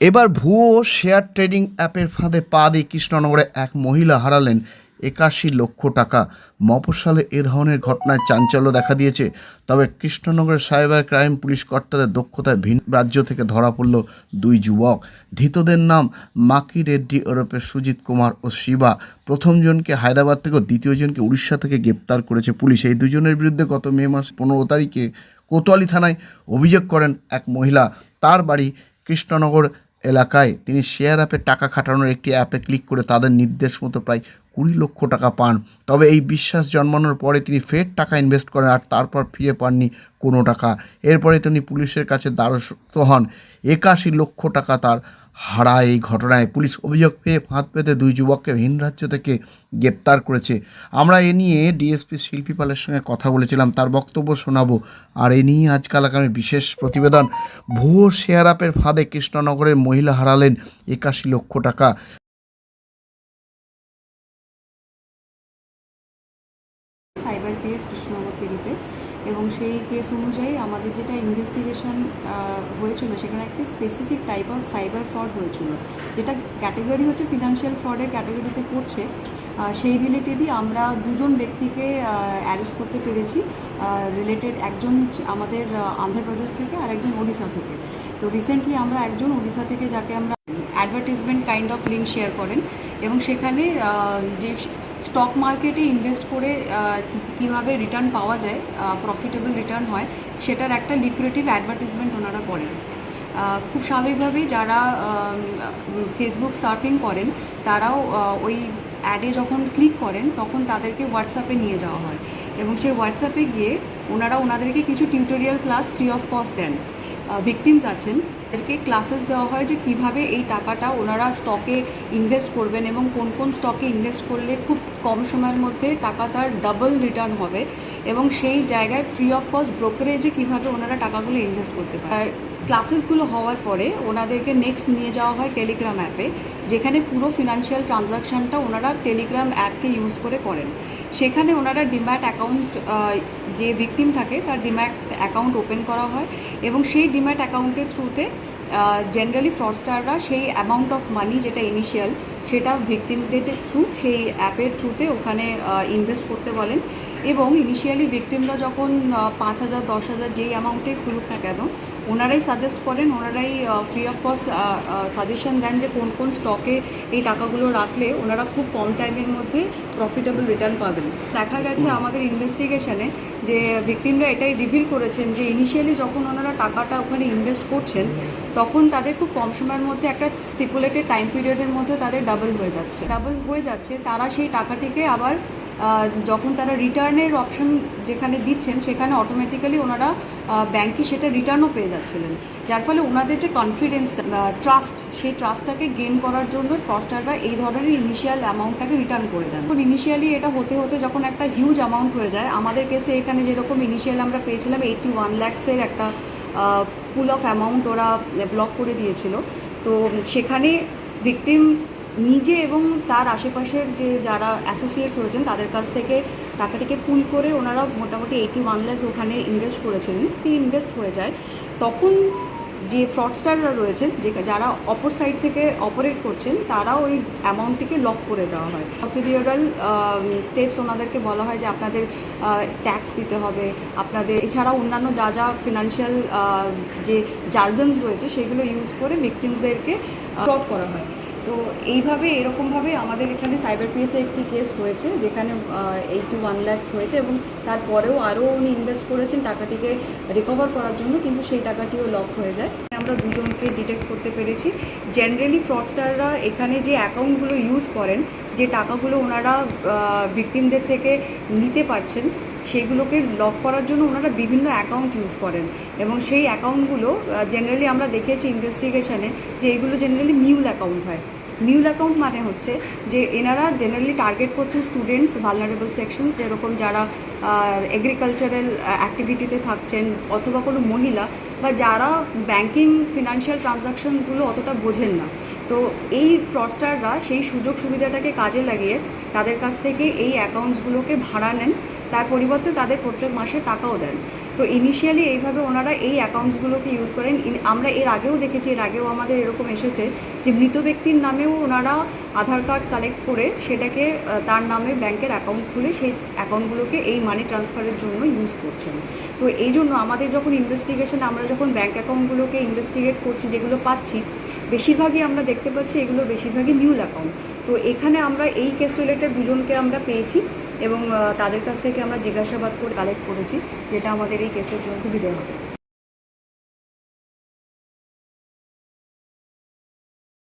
এবার ভুয়ো share trading অ্যাপের ফাঁদে পা দিয়ে কৃষ্ণনগরে এক মহিলা হারালেন একাশি লক্ষ টাকা। মফস্বলে এ ধরনের ঘটনায় চাঞ্চল্য দেখা দিয়েছে। তবে কৃষ্ণনগরের সাইবার ক্রাইম পুলিশ কর্তাদের দক্ষতায় ভিন রাজ্য থেকে ধরা পড়ল দুই যুবক। ধৃতদের নাম মাকি রেড্ডি ওরফে সুজিত কুমার ও শিবা। প্রথমজনকে হায়দ্রাবাদ থেকে দ্বিতীয়জনকে উড়িষ্যা থেকে গ্রেপ্তার করেছে পুলিশ। এই দুজনের বিরুদ্ধে গত মে মাস পনেরো তারিখে কোতোয়ালি থানায় অভিযোগ করেন এক মহিলা। তার বাড়ি কৃষ্ণনগর এলাকায় তিনি শেয়ার অ্যাপে টাকা খাটানোর একটি অ্যাপে ক্লিক করে তাদের নির্দেশ মতো প্রায় কুড়ি লক্ষ টাকা পান। তবে এই বিশ্বাস জন্মানোর পরে তিনি ফের টাকা ইনভেস্ট করেন আর তারপর ফিরে পাননি কোনো টাকা। এরপরে তিনি পুলিশের কাছে দ্বারস্থ হন। একাশি লক্ষ টাকা তার হারায় এই ঘটনায়। পুলিশ অভিযোগ পেয়ে ফাঁদ পেতে দুই যুবককে ভিন রাজ্য থেকে গ্রেপ্তার করেছে। আমরা এ নিয়ে ডিএসপি শিল্পী পালের সঙ্গে কথা বলেছিলাম, তার বক্তব্য শোনাবো। আর এ নিয়ে আজকাল আগামী বিশেষ প্রতিবেদন, ভুয়ো শেয়ার আপের ফাঁদে কৃষ্ণনগরের মহিলা হারালেন একাশি লক্ষ টাকা। সাইবার পিএস কৃষ্ণনগর পিড়িতে। এবং সেই কেস অনুযায়ী আমাদের যেটা ইনভেস্টিগেশন হয়েছিল সেখানে একটি specific type of cyber fraud হয়েছিল। যেটা ক্যাটাগরি হচ্ছে ফিনান্সিয়াল ফ্রডের ক্যাটাগরিতে পড়ছে। সেই রিলেটেডই আমরা দুজন ব্যক্তিকে অ্যারেস্ট করতে পেরেছি। রিলেটেড একজন আমাদের আহ, অন্ধ্রপ্রদেশ থেকে আর একজন ওড়িশা থেকে। তো রিসেন্টলি আমরা একজন ওড়িশা থেকে যাকে আমরা advertisement kind of link share করেন এবং সেখানে যে স্টক মার্কেটে ইনভেস্ট করে কীভাবে রিটার্ন পাওয়া যায় প্রফিটেবল রিটার্ন হয়, সেটার একটা লিকুরেটিভ অ্যাডভার্টিসমেন্ট ওনারা করেন। খুব স্বাভাবিকভাবেই যারা ফেসবুক সার্ফিং করেন, তারাও ওই অ্যাডে যখন ক্লিক করেন, তখন তাদেরকে হোয়াটসঅ্যাপে নিয়ে যাওয়া হয়। এবং সেই হোয়াটসঅ্যাপে গিয়ে ওনারা ওনাদেরকে কিছু tutorial class free of cost then. Victims আছেন তাদেরকে ক্লাসেস দেওয়া হয় যে কীভাবে এই টাকাটা ওনারা স্টকে ইনভেস্ট করবেন এবং কোন কোন স্টকে ইনভেস্ট করলে খুব কম সময়ের মধ্যে টাকা তার ডাবল রিটার্ন হবে এবং সেই জায়গায় ফ্রি অফ কস্ট ব্রোকারেজে কীভাবে ওনারা টাকাগুলো ইনভেস্ট করতে পারে ক্লাসেসগুলো হওয়ার পরে ওনাদেরকে নেক্সট নিয়ে যাওয়া হয় টেলিগ্রাম অ্যাপে যেখানে পুরো ফিনান্সিয়াল ট্রানজাকশানটা ওনারা টেলিগ্রাম অ্যাপকে ইউজ করে করেন। সেখানে ওনারা ডিম্যাট অ্যাকাউন্ট যে ভিকটিম থাকে তার ডিম্যাট অ্যাকাউন্ট ওপেন করা হয় এবং সেই ডিম্যাট অ্যাকাউন্টের থ্রুতে জেনারেলি ফ্রডস্টাররা সেই অ্যামাউন্ট অফ মানি যেটা ইনিশিয়াল সেটা ভিকটিমদের থ্রু সেই অ্যাপের থ্রুতে ওখানে ইনভেস্ট করতে বলেন এবং ইনিশিয়ালি ভিকটিমরা যখন পাঁচ হাজার, দশ হাজার যেই অ্যামাউন্টে খুলুক না কেন ওনারাই সাজেস্ট করেন ওনারাই ফ্রি অফ কস্ট সাজেশন দেন যে কোন কোন স্টকে এই টাকাগুলো রাখলে ওনারা খুব কম টাইমের মধ্যে প্রফিটেবল রিটার্ন পাবেন। দেখা গেছে আমাদের ইনভেস্টিগেশনে যে ভিকটিমরা এটাই রিভিল করেছেন যে ইনিশিয়ালি যখন ওনারা টাকাটা ওখানে ইনভেস্ট করছেন তখন তাদের খুব কম সময়ের মধ্যে একটা স্টিপুলেটেড টাইম পিরিয়ডের মধ্যে তাদের ডাবল হয়ে যাচ্ছে। ডাবল হয়ে যাচ্ছে তারা সেই টাকাটিকে আবার যখন তারা রিটার্নের অপশন যেখানে দিচ্ছেন, সেখানে অটোমেটিক্যালি ওনারা ব্যাংকে সেটা রিটার্নও পেয়ে যাচ্ছিলেন। যার ফলে ওনাদের যে কনফিডেন্স ট্রাস্ট সেই ট্রাস্টটাকে গেইন করার জন্য ফস্টাররা এই ধরনের ইনিশিয়াল অ্যামাউন্টটাকে রিটার্ন করে দেন। তখন ইনিশিয়ালি এটা হতে হতে যখন একটা হিউজ অ্যামাউন্ট হয়ে যায়, আমাদের কেসে এখানে যেরকম ইনিশিয়াল আমরা পেয়েছিলাম এইটটি ওয়ান ল্যাক্সের একটা পুল অফ অ্যামাউন্ট ওরা ব্লক করে দিয়েছিল। তো সেখানে ভিকটিম নিজে এবং তার আশেপাশের যে যারা অ্যাসোসিয়েটস রয়েছেন, তাদের কাছ থেকে টাকাটিকে পুল করে ওনারা মোটামুটি এইটি ওয়ান ল্যাক্স ওখানে ইনভেস্ট করেছিলেন ইনভেস্ট হয়ে যায়। তখন যে ফ্রডস্টাররা রয়েছেন, যে যারা অপর সাইড থেকে অপারেট করছেন তারা ওই অ্যামাউন্টটিকে লক করে দেওয়া হয়। প্রসিডিওরাল স্টেপস ওনাদেরকে বলা হয় যে আপনাদের ট্যাক্স দিতে হবে। আপনাদের এছাড়া অন্যান্য যা যা ফিনান্সিয়াল যে জার্গনস রয়েছে, সেগুলো ইউজ করে ভিকটিমসদেরকে ফ্রড করা হয়। তো এইভাবে, এরকমভাবে আমাদের এখানে সাইবার পিএসে একটি কেস হয়েছে, যেখানে এইটটি ওয়ান ল্যাক্স হয়েছে এবং তারপরেও আরও উনি ইনভেস্ট করেছেন টাকাটিকে রিকভার করার জন্য, কিন্তু সেই টাকাটিও লক হয়ে যায়। আমরা দুজনকে ডিটেক্ট করতে পেরেছি। জেনারেলি ফ্রডস্টাররা এখানে যে অ্যাকাউন্টগুলো ইউজ করেন, যে টাকাগুলো ওনারা ভিকটিমদের থেকে নিতে পারছেন, সেগুলোকে লক করার জন্য ওনারা বিভিন্ন অ্যাকাউন্ট ইউজ করেন। এবং সেই অ্যাকাউন্টগুলো জেনারেলি আমরা দেখেছি ইনভেস্টিগেশনে যে এগুলো জেনারেলি মিউল অ্যাকাউন্ট হয়। মিউল অ্যাকাউন্ট মানে হচ্ছে যে এনারা জেনারেলি টার্গেট করছেন স্টুডেন্টস ভালনারেবল সেকশনস যেরকম যারা এগ্রিকালচারাল অ্যাক্টিভিটিতে থাকছেন অথবা কোনো মহিলা বা যারা ব্যাংকিং ফিনান্সিয়াল ট্রানজাকশনসগুলো অতটা বোঝেন না। তো এই ফ্রডস্টাররা সেই সুযোগ সুবিধাটাকে কাজে লাগিয়ে তাদের কাছ থেকে এই অ্যাকাউন্টসগুলোকে ভাড়া নেন। তার পরিবর্তে তাদের প্রত্যেক মাসে টাকাও দেন। তো ইনিশিয়ালি এইভাবে ওনারা এই অ্যাকাউন্টসগুলোকে ইউজ করেন। আমরা এর আগেও দেখেছি, এর আগেও আমাদের এরকম এসেছে যে মৃত ব্যক্তির নামেও ওনারা আধার কার্ড কালেক্ট করে সেটাকে তার নামে ব্যাংকের অ্যাকাউন্ট খুলে সেই অ্যাকাউন্টগুলোকে এই মানি ট্রান্সফারের জন্য ইউজ করছেন। তো এই জন্য আমাদের যখন ইনভেস্টিগেশন আমরা যখন ব্যাংক অ্যাকাউন্টগুলোকে ইনভেস্টিগেট করছি, যেগুলো পাচ্ছি, বেশিরভাগই আমরা দেখতে পাচ্ছি এগুলো বেশিরভাগই মিউল অ্যাকাউন্ট তো এখানে আমরা এই কেস রিলেটেড দুজনকে আমরা পেয়েছি। এবং তাদের কাছ থেকে আমরা জিজ্ঞাসাবাদ করে কালেক্ট করেছি, যেটা আমাদের এই কেসের জন্য সুবিধা হবে।